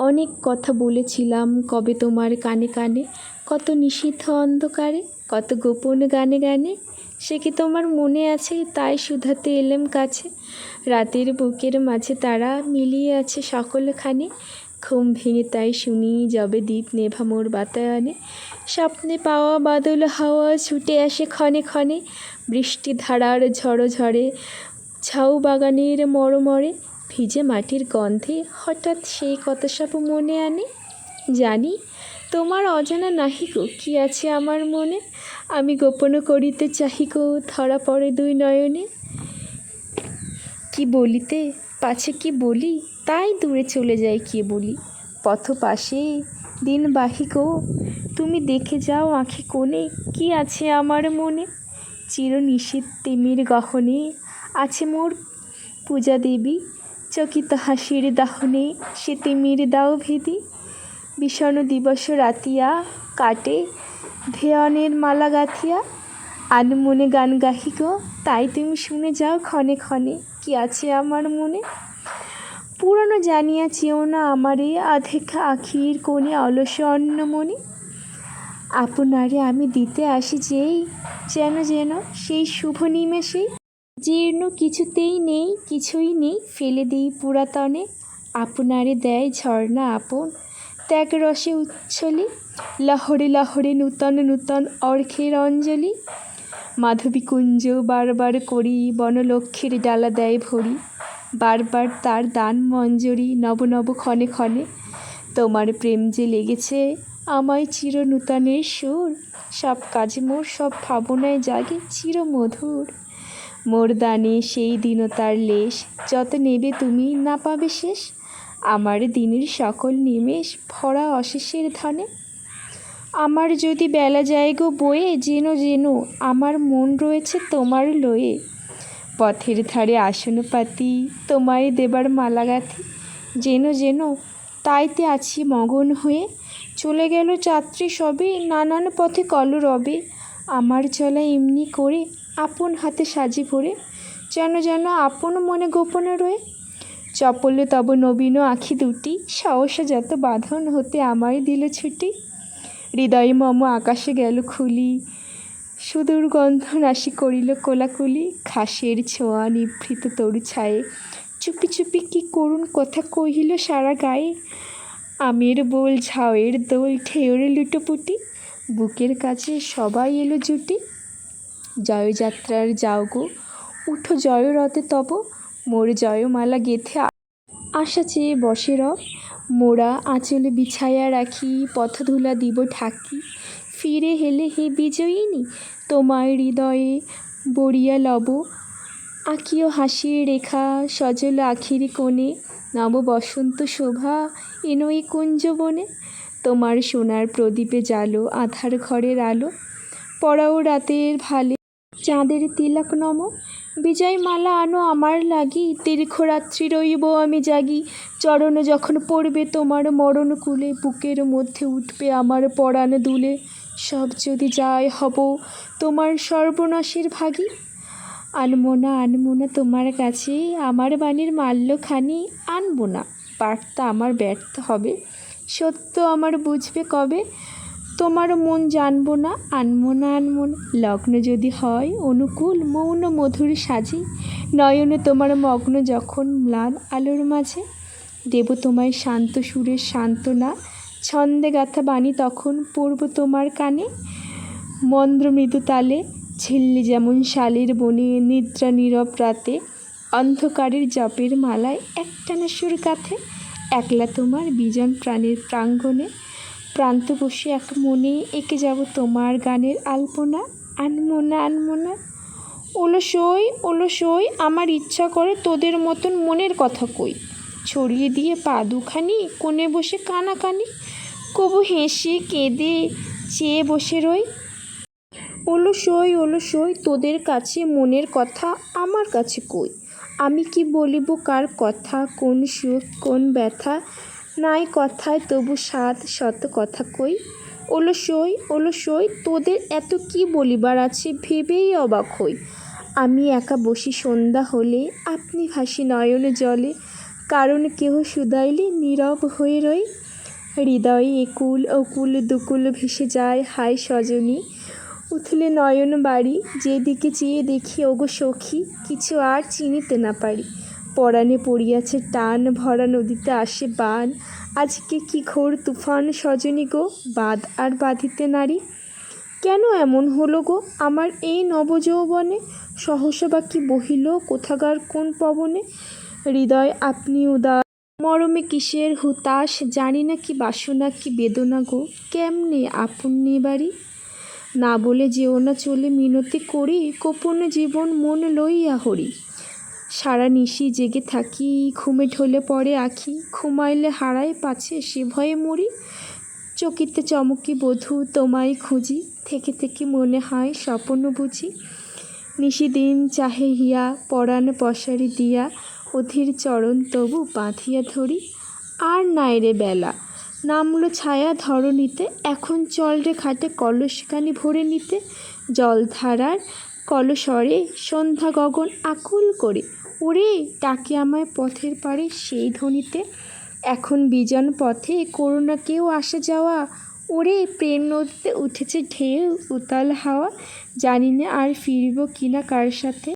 অনেক কথা বলেছিলাম কবে তোমার কানে কানে। কত নিষিদ্ধ অন্ধকারে, কত গোপন গানে গানে। সে কি তোমার মনে আছে? তাই শুধাতে এলেম কাছে। রাতের বুকের মাঝে তারা মিলিয়ে আছে সকলখানি। ঘুম ভেঙে তাই শুনি যবে দ্বীপ নেভা মোর বাতায়নে। স্বপ্নে পাওয়া বাদল হাওয়া ছুটে আসে ক্ষণে ক্ষণে। বৃষ্টি ধারার ঝড়ো ঝড়ে ঝাউ বাগানের মরমরে ভিজে মাটির গন্ধে হঠাৎ সেই কথা সব মনে আনে? জানি, তোমার অজানা নাহি গো কী আছে আমার মনে? আমি গোপন করিতে চাহি গো ধরা পড়ে দুই নয়নে। কি বলিতে, পাছে কি বলি, তাই দূরে চলে যাই কি বলি? পথ পাশে দিন বাহিক, তুমি দেখে যাও আঁখি কোণে কি আছে আমার মনে? চির নিষিদ্ধ তিমির গহনে আছে মোর পূজা দেবী চকিত হাসির দাহনে সে তিমির দাও ভেদি। বিষণ দিবস রাতিয়া কাটে ধেয়নের মালা গাথিয়া। আনমনে গান গাহি গো তাই তুমি শুনে যাও ক্ষণে ক্ষণে কি আছে আমার মনে। পুরনো জানিয়া চেও না আমারে আধেখা আখির কোণে অলস অন্নমণি আপনারে আমি দিতে আসি যেই, যেন যেন সেই শুভ নিমেষেই জীর্ণ কিছুতেই নেই, কিছুই নেই। ফেলে দিই পুরাতনে। আপনারে দেয় ঝর্ণা আপন। ত্যাগ রসে উচ্ছলি, লহরে লহরে নূতন নূতন অর্ঘের অঞ্জলি। মাধবী কুঞ্জ বারবার করি, বনলক্ষ্মীর ডালা দেয় ভরি। বারবার তার দান মঞ্জরি নব নব ক্ষণে ক্ষণে। তোমার প্রেম যে লেগেছে, আমায় চির নূতনের সুর। সব কাজে মোর, সব ভাবনায় জাগে চির মধুর মোর দানে সেই দীনতার লেশ। যত নেবে তুমি, না পাবে শেষ। আমার দিনের সকল নিমেষ ভরা অশেষের ধনে। আমার যদি বেলা যায় গো বয়ে, যেন যেন আমার মন রয়েছে তোমার লয়ে। পথের ধারে আসন পাতি, তোমায় দেবার মালা গাঁথি। যেন যেন তাইতে আছি মগন হয়ে। চলে গেল যাত্রী সবে, নানান পথে কল রবে আমার চলা এমনি করে আপন হাতে সাজি ভরে, যেন যেন আপন মনে গোপনে রয়ে। চপলে তব নবীন আখি দুটি, সহসা যত বাঁধন হতে আমায় দিল ছুটি। হৃদয় মম আকাশে গেল খুলি, সুদূর গন্ধ নাশি করিল কোলাকুলি। খাসের ছোঁয়া নিভৃত তরু ছায়ে, চুপি চুপি কি করুণ কথা কহিল সারা গায়ে। আমের বোল ঝাউয়ের দোল ঠেউরে লুটোপুটি, বুকের কাছে সবাই এলো জুটি। জয়যাত্রার যাও গো। উঠো জয়রথে তব, মোর জয়মালা গেথে আশা চেয়ে বসে রব। মোরা আঁচলে বিছায়া রাখি পথধুলা দিব ঢাকি। ফিরে হেলে হে বিজয়িনী, তোমার হৃদয়ে বরিয়া লব। আঁকিও হাসির রেখা, সজল আখির কোণে। নব বসন্ত শোভা এনই কুঞ্জবনে তোমার সোনার প্রদীপে জালো আধার ঘরের আলো। পড়াও রাতের ভালে। চাঁদের তিলক নম বিজয় মালা আনো আমার লাগি দীর্ঘরাত্রি রইব আমি জাগি। চরণ যখন পড়বে তোমার মরণ কুলে, বুকের মধ্যে উঠবে আমার পরাণ দুলে। সব যদি যায় হব তোমার সর্বনাশের ভাগী। আনব না আনব না তোমার কাছে, আমার বাণীর মাল্যখানি আনব না। বার্তা আমার ব্যর্থ হবে, সত্য আমার বুঝবে কবে? তোমার মন জানব না, আনব না আনব না। লগ্ন যদি হয় অনুকূল, মৌন, মধুর সাজে। নয়নে তোমার মগ্ন যখন ম্লান আলোর মাঝে। দেব তোমায় শান্ত সুরের সান্ত্বনা। ছন্দে গাথা বাণী তখন পড়ব তোমার কানে। মন্দ্র মৃদু তালে, ঝিল্লি যেমন শালের বনে, নিদ্রা নীরব রাতে। অন্ধকারের জপের মালায় একটানা সুর কাথে একলা তোমার বিজন প্রাণের প্রাঙ্গণে। প্রান্ত বসে এক মনে এঁকে যাব তোমার গানের আলপনা। আনমোনা আনমোনা। ওলো সই ওলো সই আমার ইচ্ছা করে তোদের মতন মনের কথা কই। ছড়িয়ে দিয়ে পা দুখানি, কোণে বসে কানাকানি। কবু হেসে, কেঁদে, চেয়ে বসে রই। ওলো সই ওলো সই তোদের কাছে মনের কথা আমার কাছে কই। আমি কি বলিব কার কথা, কোন সুখ, কোন ব্যথা? নাই কথায় তবু সাত শত কথা কই। ওলো সই ওলো সই তোদের এত কি বলিবার আছে ভেবেই অবাক হই। আমি একা বসি সন্ধ্যা হলে, আপনি ভাসি নয়ন জলে। কারণ কেহ শুধাইলে নীরব হয়ে রই। হৃদয়ে একুল অকুল দুকুল ভেসে যায় হায় সজনী। উথলে নয়ন বাড়ি, যেদিকে চেয়ে দেখি, ওগো সখী, কিছু আর চিনিতে না পারি। পরাণে পড়িয়াছে টান, ভরা নদীতে আসে বান। আজকে কি ঘোর তুফান সজনী গো? বাঁধ আর বাঁধিতে নারী? কেন এমন হলো গো আমার এই নবযৌবনে? সহসা বা কি বহিল কোথাকার কোন পবনে? হৃদয় আপনি উদার, মরমে কিসের হুতাশ? জানি না কি বাসনা, কি বেদনা গো। কেমনে আপন বাড়ি? না বলে যেও না চলে মিনতি করি, গোপনে জীবন মন লইয়া হরি। সারা নিশি জেগে থাকি, ঘুমে ঢলে পড়ে আখি, ঘুমাইলে হারায় পাছে সে ভয়ে মরি। চকিতে চমকি বধূ তোমায় খুঁজি, থেকে থেকে মনে হয় স্বপ্ন বুঝি। নিশিদিন চাহে হিয়া, পরাণ পশারি দিয়া, অধীর চরণ তবু বাঁধিয়া ধরি। আর নাই রে বেলা, নামলো ছায়া ধরণীতে, এখন চল রে খাটে কলসখানি ভরে নিতে। জলধারার কলসরে সন্ধ্যা গগন আকুল করে। ওরে ডাকে আমায় পথের পাড়ে সেই ধ্বনিতে। এখন বিজন পথে করোনা কেউ আসা যাওয়া। ওরে, প্রেম নদীতে উঠেছে ঢেউ, উতাল হাওয়া। জানি না আর ফিরব কিনা কার সাথে।